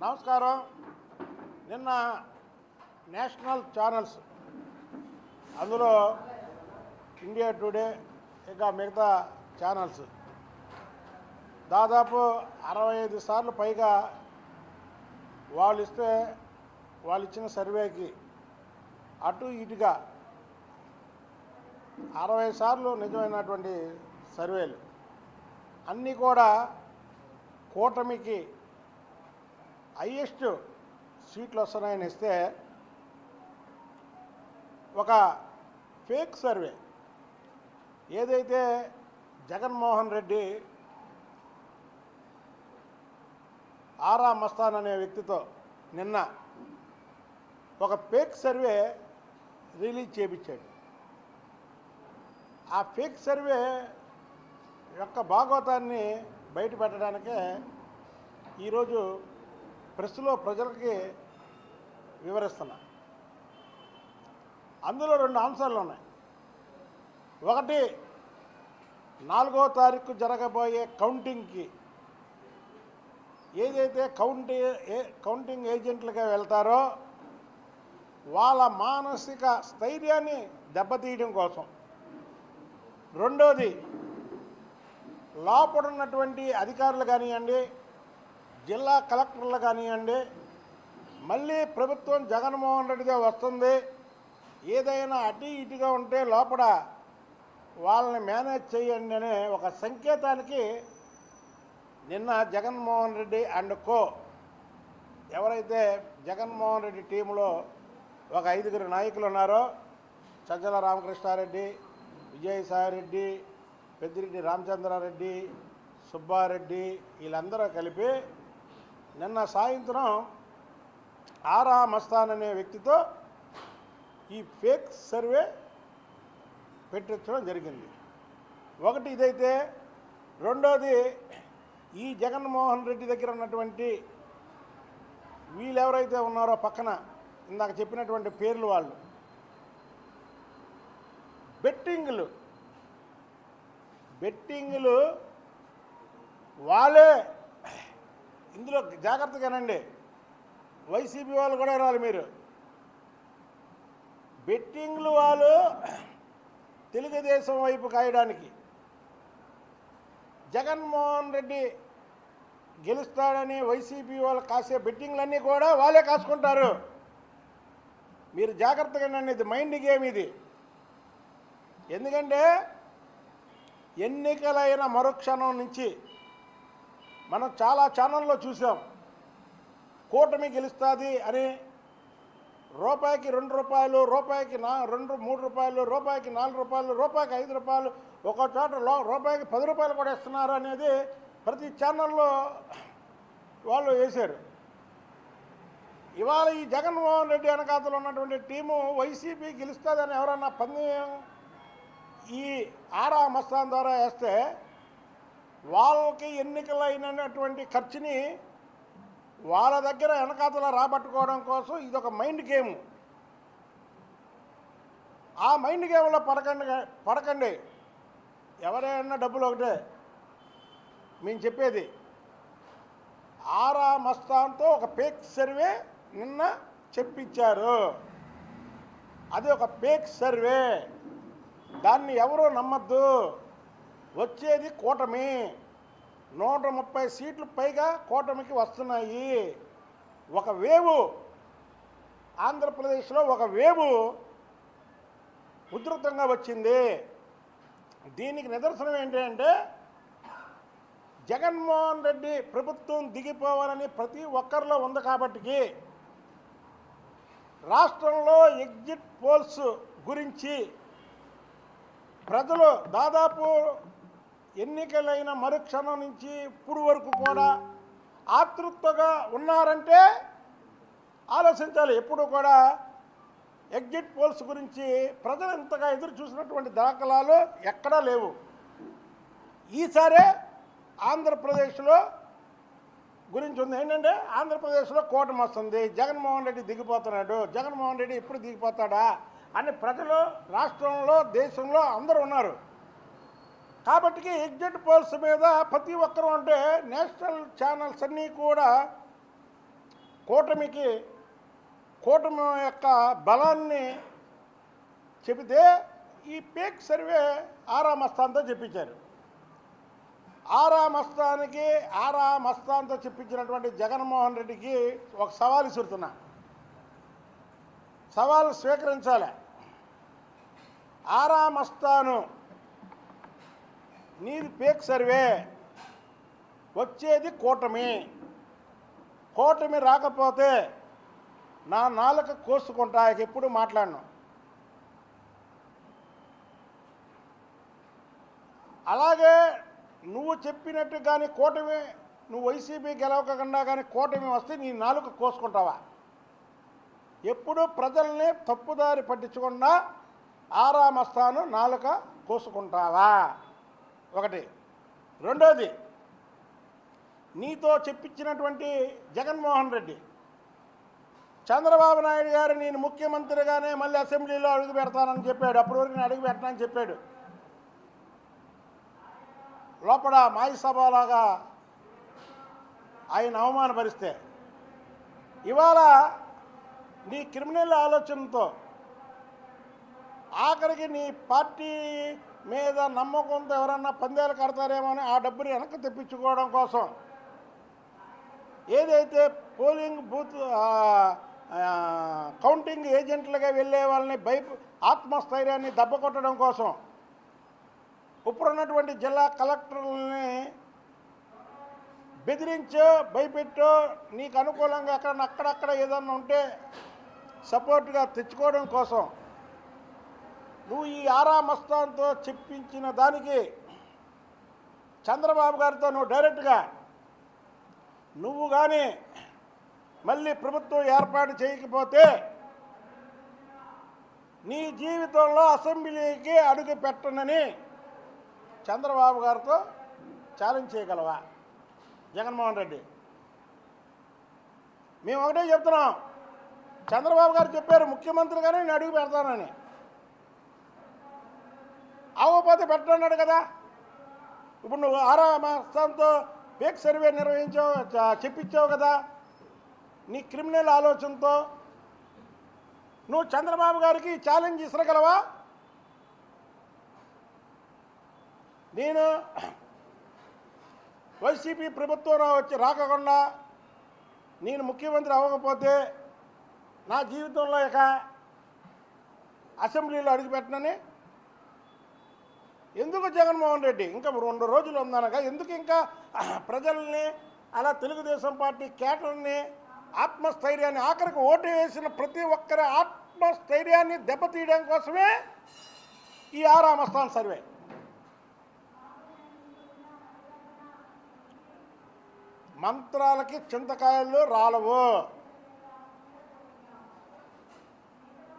నమస్కారం. నిన్న national channels అందులో ఇండియా టుడే ఇంకా మిగతా ఛానల్స్. దాదాపు అరవై ఐదు సార్లు పైగా వాళ్ళు ఇస్తే వాళ్ళు ఇచ్చిన సర్వేకి అటు ఇటుగా అరవై సార్లు నిజమైనటువంటి సర్వేలు. అన్నీ కూడా కూటమికి హయ్యెస్ట్ సీట్లు వస్తున్నాయని ఇస్తే ఒక ఫేక్ సర్వే ఏదైతే జగన్మోహన్ రెడ్డి ఆరా మస్తాన్ అనే వ్యక్తితో నిన్న ఒక ఫేక్ సర్వే రిలీజ్ చేపించాడు. ఆ ఫేక్ సర్వే యొక్క భాగవతాన్ని బయటపెట్టడానికే ఈరోజు ప్రెస్లో ప్రజలకి వివరిస్తున్నా. అందులో రెండు అంశాలు ఉన్నాయి. ఒకటి నాలుగో తారీఖు జరగబోయే కౌంటింగ్కి ఏదైతే కౌంటి ఏ కౌంటింగ్ ఏజెంట్లుగా వెళ్తారో వాళ్ళ మానసిక స్థైర్యాన్ని దెబ్బతీయడం కోసం. రెండోది లోపడున్నటువంటి అధికారులు కానివ్వండి జిల్లా కలెక్టర్లు కానివ్వండి మళ్ళీ ప్రభుత్వం జగన్మోహన్ రెడ్డిదే వస్తుంది. ఏదైనా అటు ఇటుగా ఉంటే లోపల వాళ్ళని మేనేజ్ చేయండి అనే ఒక సంకేతానికి నిన్న జగన్మోహన్ రెడ్డి అండ్ కో ఎవరైతే జగన్మోహన్ రెడ్డి టీంలో ఒక ఐదుగురు నాయకులు ఉన్నారో సజ్జల రామకృష్ణారెడ్డి విజయసాయిరెడ్డి పెద్దిరెడ్డి రామచంద్రారెడ్డి సుబ్బారెడ్డి వీళ్ళందరూ కలిపి నిన్న సాయంత్రం ఆరా మస్తాన్ అనే వ్యక్తితో ఈ ఫేక్ సర్వే పెట్టించడం జరిగింది. ఒకటి ఇదైతే రెండోది ఈ జగన్మోహన్ రెడ్డి దగ్గర ఉన్నటువంటి వీళ్ళు ఎవరైతే ఉన్నారో పక్కన ఇందాక చెప్పినటువంటి పేర్లు వాళ్ళు బెట్టింగ్లు. బెట్టింగ్లు వాళ్ళే ఇందులో జాగ్రత్తగానండి. వైసీపీ వాళ్ళు కూడా రాలి మీరు. బెట్టింగ్లు వాళ్ళు తెలుగుదేశం వైపు కాయడానికి. జగన్మోహన్ రెడ్డి గెలుస్తాడని వైసీపీ వాళ్ళు కాసే బెట్టింగ్లన్నీ కూడా వాళ్ళే కాసుకుంటారు. మీరు జాగ్రత్తగా నన్ను ఇది మైండ్ గేమ్ ఇది. ఎందుకంటే ఎన్నికలైన మరుక్షణం నుంచి మనం చాలా ఛానల్లో చూసాం. కూటమి గెలుస్తుంది అని రూపాయికి రెండు రూపాయలు రూపాయికి నా రెండు మూడు రూపాయలు రూపాయికి నాలుగు రూపాయలు రూపాయికి ఐదు రూపాయలు ఒక చోట లో రూపాయికి పది రూపాయలు కూడా ఇస్తున్నారు అనేది ప్రతి ఛానల్లో వాళ్ళు వేశారు. ఇవాళ ఈ జగన్మోహన్ రెడ్డి వెనకాతలో ఉన్నటువంటి టీము వైసీపీ గెలుస్తుందని ఎవరన్నా పందెం ఈ ఆరా మస్తాన్ ద్వారా వేస్తే వాళ్ళకి ఎన్నికలైనటువంటి ఖర్చుని వాళ్ళ దగ్గర వెనకాతల రాబట్టుకోవడం కోసం ఇది ఒక మైండ్ గేమ్. ఆ మైండ్ గేమ్లో పడకండి పడకండి. ఎవరైనా డబ్బులు ఒకటే. మేము చెప్పేది. ఆరా మస్తాన్తో ఒక పేక్ సర్వే నిన్న చెప్పించారు. అది ఒక పేక్ సర్వే. దాన్ని ఎవరూ నమ్మద్దు. వచ్చేది కూటమి. నూట ముప్పై సీట్లు పైగా కూటమికి వస్తున్నాయి. ఒక వేవు ఆంధ్రప్రదేశ్లో ఒక వేవు ఉధృతంగా వచ్చింది. దీనికి నిదర్శనం ఏంటి అంటే జగన్మోహన్ రెడ్డి ప్రభుత్వం దిగిపోవాలని ప్రతి ఒక్కరిలో ఉంది కాబట్టికి రాష్ట్రంలో ఎగ్జిట్ పోల్స్ గురించి ప్రజలు దాదాపు ఎన్నికలైన మరుక్షణం నుంచి ఇప్పుడు వరకు కూడా ఆతృతగా ఉన్నారంటే ఆలోచించాలి. ఎప్పుడు కూడా ఎగ్జిట్ పోల్స్ గురించి ప్రజలు ఇంతగా ఎదురు చూసినటువంటి దాఖలాలు ఎక్కడా లేవు. ఈసారే ఆంధ్రప్రదేశ్లో గురించి ఉంది. ఏంటంటే ఆంధ్రప్రదేశ్లో కూటమి వస్తుంది. జగన్మోహన్ రెడ్డి దిగిపోతున్నాడు. జగన్మోహన్ రెడ్డి ఎప్పుడు దిగిపోతాడా అని ప్రజలు రాష్ట్రంలో దేశంలో అందరూ ఉన్నారు. కాబట్టి ఎగ్జిట్ పోల్స్ మీద ప్రతి ఒక్కరూ అంటే నేషనల్ ఛానల్స్ అన్నీ కూడా కూటమికి కూటమి యొక్క బలాన్ని చెబితే ఈ పేక్ సర్వే ఆరా మస్తాన్తో చెప్పించారు. ఆరా మస్తానికి ఆరా మస్తాన్తో చెప్పించినటువంటి జగన్మోహన్ రెడ్డికి ఒక సవాల్ ఇసురుతున్నా సవాలు స్వీకరించాలి. ఆరా మస్తాను నీది పేక్ సర్వే. వచ్చేది కూటమి. కూటమి రాకపోతే నా నాలుక కోసుకుంటా ఎప్పుడు మాట్లాడను. అలాగే నువ్వు చెప్పినట్టు కానీ కూటమి నువ్వు వైసీపీ గెలవకుండా కానీ కూటమి వస్తే నీ నాలుక కోసుకుంటావా? ఎప్పుడు ప్రజల్ని తప్పుదారి పట్టించకుండా ఆరామస్తాను నాలుక కోసుకుంటావా? ఒకటి. రెండోది నీతో చెప్పించినటువంటి జగన్మోహన్ రెడ్డి. చంద్రబాబు నాయుడు గారు నేను ముఖ్యమంత్రిగానే మళ్ళీ అసెంబ్లీలో అడుగు పెడతానని చెప్పాడు. అప్పటి వరకు నేను అడుగు పెట్టనని చెప్పాడు. లోపల మాయి సభలాగా ఆయన అవమానపరిస్తే ఇవాళ నీ క్రిమినల్ ఆలోచనతో ఆఖరికి నీ పార్టీ మీద నమ్మకంతో ఎవరన్నా పందేలు కడతారేమో అని ఆ డబ్బుని వెనక్కి తెప్పించుకోవడం కోసం. ఏదైతే పోలింగ్ బూత్ కౌంటింగ్ ఏజెంట్లుగా వెళ్ళే వాళ్ళని భయ ఆత్మస్థైర్యాన్ని దెబ్బ కొట్టడం కోసం ఇప్పుడున్నటువంటి జిల్లా కలెక్టర్లని బెదిరించో భయపెట్టో నీకు అనుకూలంగా అక్కడ అక్కడక్కడ ఏదన్నా ఉంటే సపోర్ట్గా తెచ్చుకోవడం కోసం నువ్వు ఈ ఆరా మస్తాన్తో చెప్పించిన దానికి చంద్రబాబు గారితో నువ్వు డైరెక్ట్గా నువ్వు కానీ మళ్ళీ ప్రభుత్వం ఏర్పాటు చేయకపోతే నీ జీవితంలో అసెంబ్లీకి అడుగు పెట్టనని చంద్రబాబు గారితో ఛాలెంజ్ చేయగలవా? జగన్మోహన్ రెడ్డి. మేము ఒకటే చెప్తున్నాం. చంద్రబాబు గారు చెప్పారు ముఖ్యమంత్రిగానే నేను అడుగు పెడతానని. అవ్వకపోతే పెట్టన్నాడు కదా. ఇప్పుడు నువ్వు ఆరా మాసంతో పేక్ సర్వే నిర్వహించావు చెప్పించావు కదా. నీ క్రిమినల్ ఆలోచనతో నువ్వు చంద్రబాబు గారికి ఛాలెంజ్ ఇసరగలవా? నేను వైసీపీ ప్రభుత్వం వచ్చి రాకుండా నేను ముఖ్యమంత్రి అవ్వకపోతే నా జీవితంలో ఇక అసెంబ్లీలో అడుగుపెట్టనని ఎందుకు జగన్మోహన్ రెడ్డి? ఇంకా రెండు రోజులు ఉందనగా ఎందుకు ఇంకా ప్రజల్ని అలా తెలుగుదేశం పార్టీ కేటర్ని ఆత్మస్థైర్యాన్ని ఆఖరికి ఓటు వేసిన ప్రతి ఒక్కరి ఆత్మస్థైర్యాన్ని దెబ్బతీయడం కోసమే ఈ ఆరామస్థాన్ సర్వే. మంత్రాలకి చింతకాయలు రాలవు.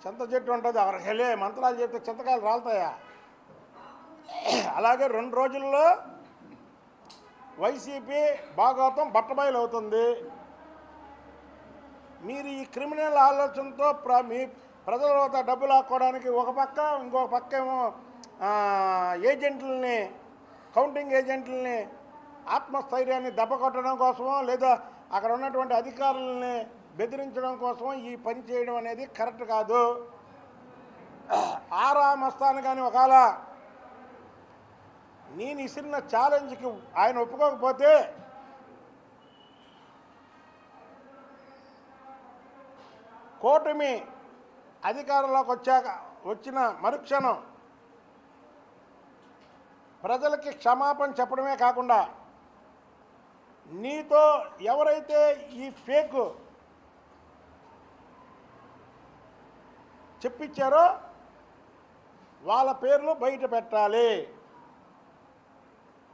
చింత చెట్టు ఉంటుంది. ఎవరికెళ్ళే మంత్రాలు చెప్తే చింతకాయలు రాలుతాయా? అలాగే రెండు రోజుల్లో వైసీపీ భాగవతం బట్టబయలు అవుతుంది మీరు ఈ క్రిమినల్ ఆలోచనతో ప్ర మీ ప్రజల వద్ద డబ్బులు ఆక్కోవడానికి ఒక పక్క ఇంకొక పక్క ఏమో ఏజెంట్లని కౌంటింగ్ ఏజెంట్లని ఆత్మస్థైర్యాన్ని దెబ్బ కొట్టడం కోసమో లేదా అక్కడ ఉన్నటువంటి అధికారులని బెదిరించడం కోసమో ఈ పని చేయడం అనేది కరెక్ట్ కాదు. ఆరా మస్తాను కానీ ఒకవేళ నేను ఇసిరిన ఛాలెంజ్కి ఆయన ఒప్పుకోకపోతే కూటమి అధికారంలోకి వచ్చాక వచ్చిన మరుక్షణం ప్రజలకి క్షమాపణ చెప్పడమే కాకుండా నీతో ఎవరైతే ఈ ఫేక్ చెప్పించారో వాళ్ళ పేర్లు బయట పెట్టాలి.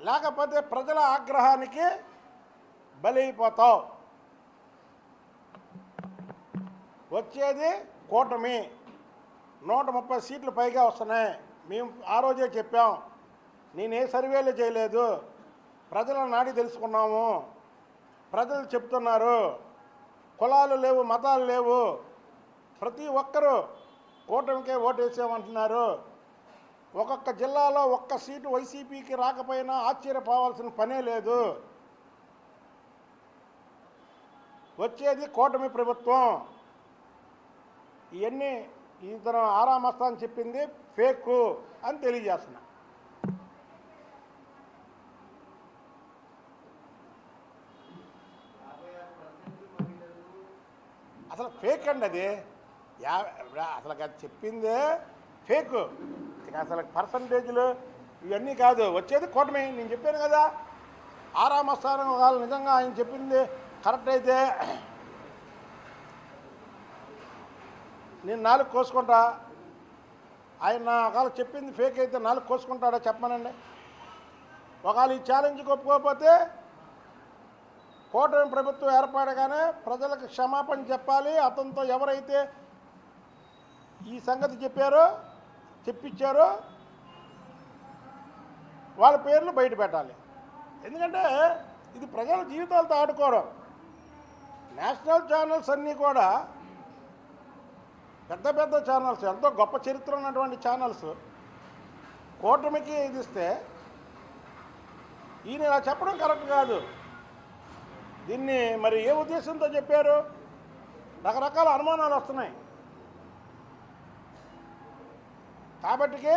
లేకపోతే ప్రజల ఆగ్రహానికి బలైపోతావు. వచ్చేది కూటమి. నూట ముప్పై సీట్లు పైగా వస్తున్నాయి. మేము ఆ రోజే చెప్పాం. నేను ఏ సర్వేలు చేయలేదు. ప్రజల నాడి తెలుసుకున్నాము. ప్రజలు చెప్తున్నారు. కులాలు లేవు మతాలు లేవు. ప్రతి ఒక్కరూ కూటమికే ఓటేసామంటున్నారు ఒక్కొక్క జిల్లాలో ఒక్క సీటు వైసీపీకి రాకపోయినా ఆశ్చర్యపోవాల్సిన పనే లేదు. వచ్చేది కూటమి ప్రభుత్వం. ఇవన్నీ ఇతను ఆరామస్తా అని చెప్పింది ఫేక్ అని తెలియజేస్తున్నా. అసలు ఫేక్ అండి అది. యా అసలు అది చెప్పిందే ఫేక్. ఇక అసలు పర్సంటేజ్లు ఇవన్నీ కాదు. వచ్చేది కూటమి. నేను చెప్పాను కదా ఆరామస్థానం వాళ్ళు నిజంగా ఆయన చెప్పింది కరెక్ట్ అయితే నేను నాలుగు కోసుకుంటా. ఆయన ఒకవేళ చెప్పింది ఫేక్ అయితే నాలుగు కోసుకుంటాడా? చెప్పమనండి ఒకవేళ ఈ ఛాలెంజ్కి ఒప్పుకోకపోతే కూటమి ప్రభుత్వం ఏర్పడగానే ప్రజలకు క్షమాపణ చెప్పాలి. అతనితో ఎవరైతే ఈ సంగతి చెప్పారో తెప్పించారో వాళ్ళ పేర్లు బయట పెట్టాలి. ఎందుకంటే ఇది ప్రజల జీవితాలతో ఆడుకోవడం. నేషనల్ ఛానల్స్ అన్నీ కూడా పెద్ద పెద్ద ఛానల్స్ ఎంతో గొప్ప చరిత్ర ఉన్నటువంటి ఛానల్స్ కూటమికి ఇది ఇస్తే ఈయన ఇలా చెప్పడం కరెక్ట్ కాదు. దీన్ని మరి ఏ ఉద్దేశంతో చెప్పారు? రకరకాల అనుమానాలు వస్తున్నాయి. కాబట్టికే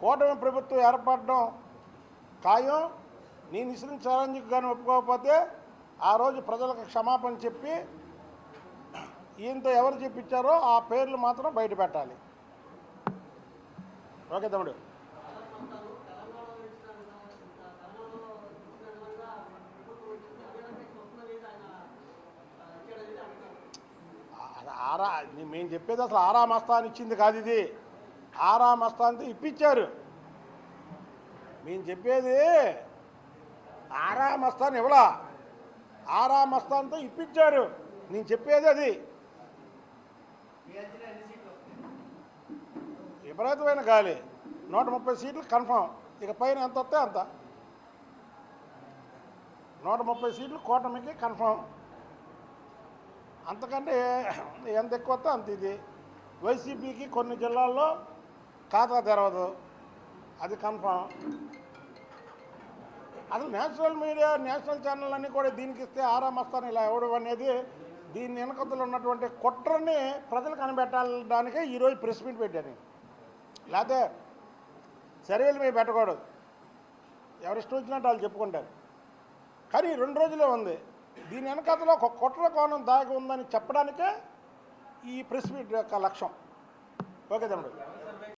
కూటమి ప్రభుత్వం ఏర్పడడం ఖాయం. నేను ఇసిన ఛాలెంజ్కి కానీ ఒప్పుకోకపోతే ఆ రోజు ప్రజలకు క్షమాపణ చెప్పి ఈయనతో ఎవరు చెప్పించారో ఆ పేర్లు మాత్రం బయట పెట్టాలి. ఓకే తమ్ముడు. ఆరా మేము చెప్పేది అసలు ఆరా మస్తా అని ఇచ్చింది కాదు ఇది. ఆరా మస్తాన్తో ఇప్పించారు. మేము చెప్పేది ఆరా మస్తాన్ ఇవ్వలా ఆరా మస్తాన్తో ఇప్పించారు. నేను చెప్పేది అది. విపరీతమైన గాలి. నూట ముప్పై సీట్లు కన్ఫామ్. ఇక పైన ఎంత వస్తే అంత. నూట ముప్పై సీట్లు కూటమికి కన్ఫామ్. అంతకంటే ఎంత ఎక్కువ వస్తే అంత ఇది. వైసీపీకి కొన్ని జిల్లాల్లో ఖాతా తెరవదు. అది కన్ఫామ్. అసలు నేషనల్ మీడియా నేషనల్ ఛానల్ అన్నీ కూడా దీనికి ఇస్తే ఆరామస్తాను ఇలా ఇవ్వడం అనేది దీని వెనకతలు ఉన్నటువంటి కుట్రని ప్రజలు కనిపెట్టడానికే ఈరోజు ప్రెస్ మీట్ పెట్టాను లేకపోతే చర్యలు మేము పెట్టకూడదు. ఎవరి ఇష్టం వచ్చినట్టు వాళ్ళు చెప్పుకుంటారు. కానీ రెండు రోజులే ఉంది. దీని వెనకతలో ఒక కుట్ర కోణం దాగి ఉందని చెప్పడానికే ఈ ప్రెస్ మీట్ యొక్క లక్ష్యం. ఓకే తమ్ముడు.